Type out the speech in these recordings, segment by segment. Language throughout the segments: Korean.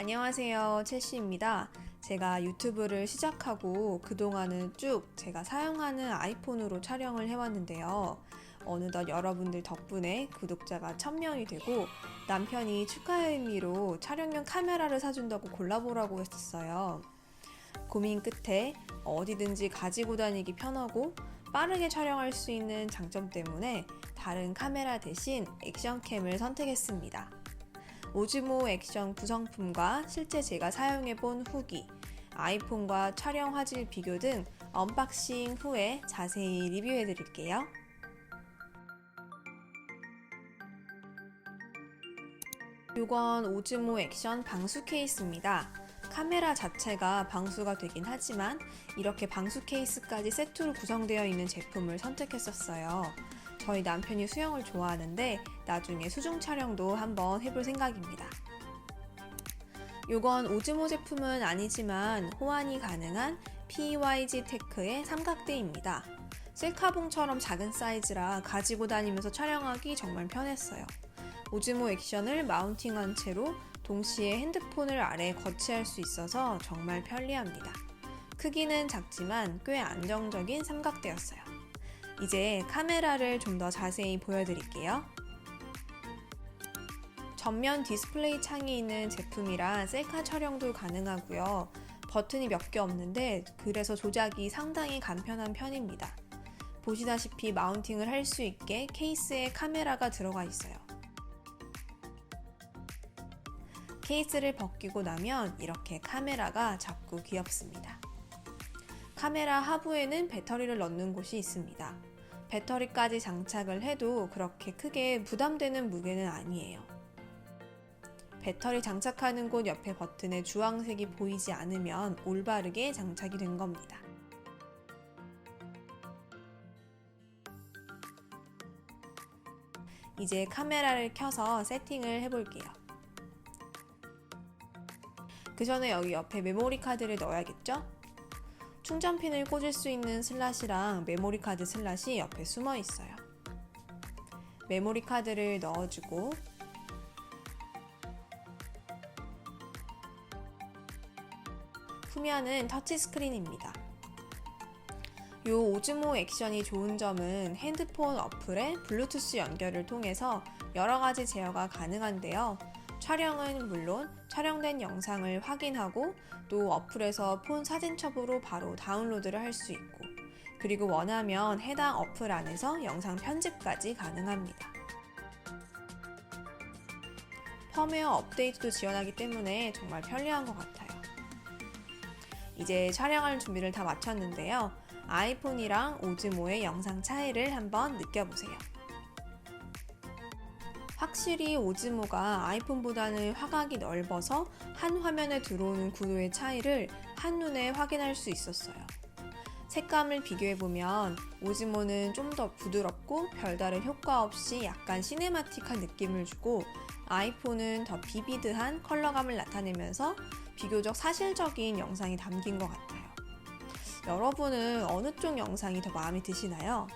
안녕하세요. 첼시입니다. 제가 유튜브를 시작하고 그동안은 쭉 제가 사용하는 아이폰으로 촬영을 해왔는데요. 어느덧 여러분들 덕분에 구독자가 1000명이 되고 남편이 축하의 의미로 촬영용 카메라를 사준다고 골라보라고 했었어요. 고민 끝에 어디든지 가지고 다니기 편하고 빠르게 촬영할 수 있는 장점 때문에 다른 카메라 대신 액션캠을 선택했습니다. 오즈모 액션 구성품과 실제 제가 사용해본 후기, 아이폰과 촬영 화질 비교 등 언박싱 후에 자세히 리뷰해 드릴게요. 이건 오즈모 액션 방수 케이스입니다. 카메라 자체가 방수가 되긴 하지만 이렇게 방수 케이스까지 세트로 구성되어 있는 제품을 선택했었어요. 저희 남편이 수영을 좋아하는데 나중에 수중 촬영도 한번 해볼 생각입니다. 이건 오즈모 제품은 아니지만 호환이 가능한 PYG 테크의 삼각대입니다. 셀카봉처럼 작은 사이즈라 가지고 다니면서 촬영하기 정말 편했어요. 오즈모 액션을 마운팅한 채로 동시에 핸드폰을 아래에 거치할 수 있어서 정말 편리합니다. 크기는 작지만 꽤 안정적인 삼각대였어요. 이제 카메라를 좀 더 자세히 보여드릴게요. 전면 디스플레이 창이 있는 제품이라 셀카 촬영도 가능하고요. 버튼이 몇 개 없는데 그래서 조작이 상당히 간편한 편입니다. 보시다시피 마운팅을 할 수 있게 케이스에 카메라가 들어가 있어요. 케이스를 벗기고 나면 이렇게 카메라가 작고 귀엽습니다. 카메라 하부에는 배터리를 넣는 곳이 있습니다. 배터리까지 장착을 해도 그렇게 크게 부담되는 무게는 아니에요. 배터리 장착하는 곳 옆에 버튼에 주황색이 보이지 않으면 올바르게 장착이 된 겁니다. 이제 카메라를 켜서 세팅을 해볼게요. 그 전에 여기 옆에 메모리 카드를 넣어야겠죠? 충전핀을 꽂을 수 있는 슬롯이랑 메모리 카드 슬롯이 옆에 숨어 있어요. 메모리 카드를 넣어주고 후면은 터치스크린입니다. 이 오즈모 액션이 좋은 점은 핸드폰 어플에 블루투스 연결을 통해서 여러 가지 제어가 가능한데요. 촬영은 물론 촬영된 영상을 확인하고 또 어플에서 폰 사진첩으로 바로 다운로드를 할 수 있고 그리고 원하면 해당 어플 안에서 영상 편집까지 가능합니다. 펌웨어 업데이트도 지원하기 때문에 정말 편리한 것 같아요. 이제 촬영할 준비를 다 마쳤는데요. 아이폰이랑 오즈모의 영상 차이를 한번 느껴보세요. 확실히 오즈모가 아이폰보다는 화각이 넓어서 한 화면에 들어오는 구도의 차이를 한눈에 확인할 수 있었어요. 색감을 비교해보면 오즈모는 좀 더 부드럽고 별다른 효과 없이 약간 시네마틱한 느낌을 주고 아이폰은 더 비비드한 컬러감을 나타내면서 비교적 사실적인 영상이 담긴 것 같아요. 여러분은 어느 쪽 영상이 더 마음에 드시나요?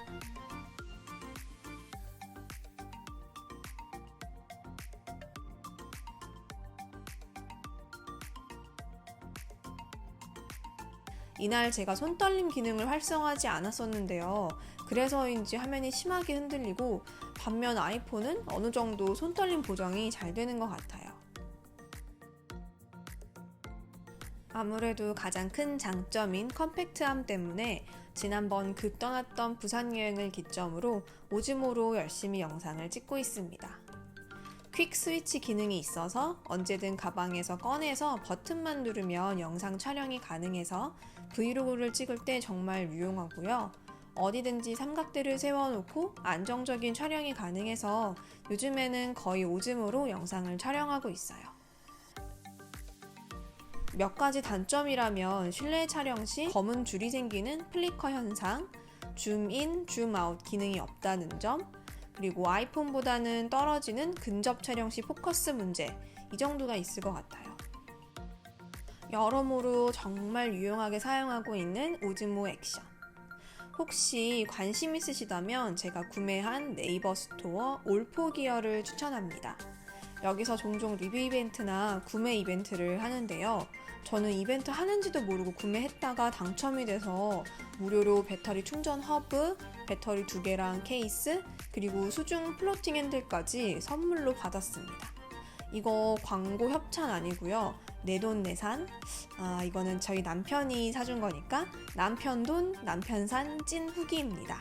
이날 제가 손떨림 기능을 활성화하지 않았었는데요. 그래서인지 화면이 심하게 흔들리고 반면 아이폰은 어느 정도 손떨림 보정이 잘 되는 것 같아요. 아무래도 가장 큰 장점인 컴팩트함 때문에 지난번 급 떠났던 부산 여행을 기점으로 오즈모로 열심히 영상을 찍고 있습니다. 퀵 스위치 기능이 있어서 언제든 가방에서 꺼내서 버튼만 누르면 영상 촬영이 가능해서 브이로그를 찍을 때 정말 유용하고요. 어디든지 삼각대를 세워놓고 안정적인 촬영이 가능해서 요즘에는 거의 오즘으로 영상을 촬영하고 있어요. 몇 가지 단점이라면 실내 촬영 시 검은 줄이 생기는 플리커 현상, 줌인, 줌아웃 기능이 없다는 점, 그리고 아이폰보다는 떨어지는 근접 촬영 시 포커스 문제, 이 정도가 있을 것 같아요. 여러모로 정말 유용하게 사용하고 있는 오즈모 액션. 혹시 관심 있으시다면 제가 구매한 네이버 스토어 올포 기어를 추천합니다. 여기서 종종 리뷰 이벤트나 구매 이벤트를 하는데요. 저는 이벤트 하는지도 모르고 구매했다가 당첨이 돼서 무료로 배터리 충전 허브, 배터리 두 개랑 케이스, 그리고 수중 플로팅 핸들까지 선물로 받았습니다. 이거 광고 협찬 아니고요. 내돈내산. 아, 이거는 저희 남편이 사준 거니까 남편 돈, 남편 산 찐 후기입니다.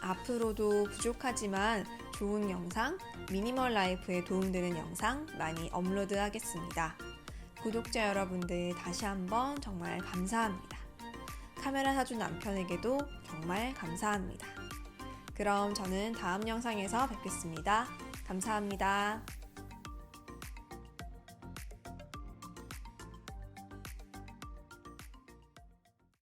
앞으로도 부족하지만 좋은 영상, 미니멀 라이프에 도움되는 영상 많이 업로드 하겠습니다. 구독자 여러분들 다시 한번 정말 감사합니다. 카메라 사준 남편에게도 정말 감사합니다. 그럼 저는 다음 영상에서 뵙겠습니다. 감사합니다.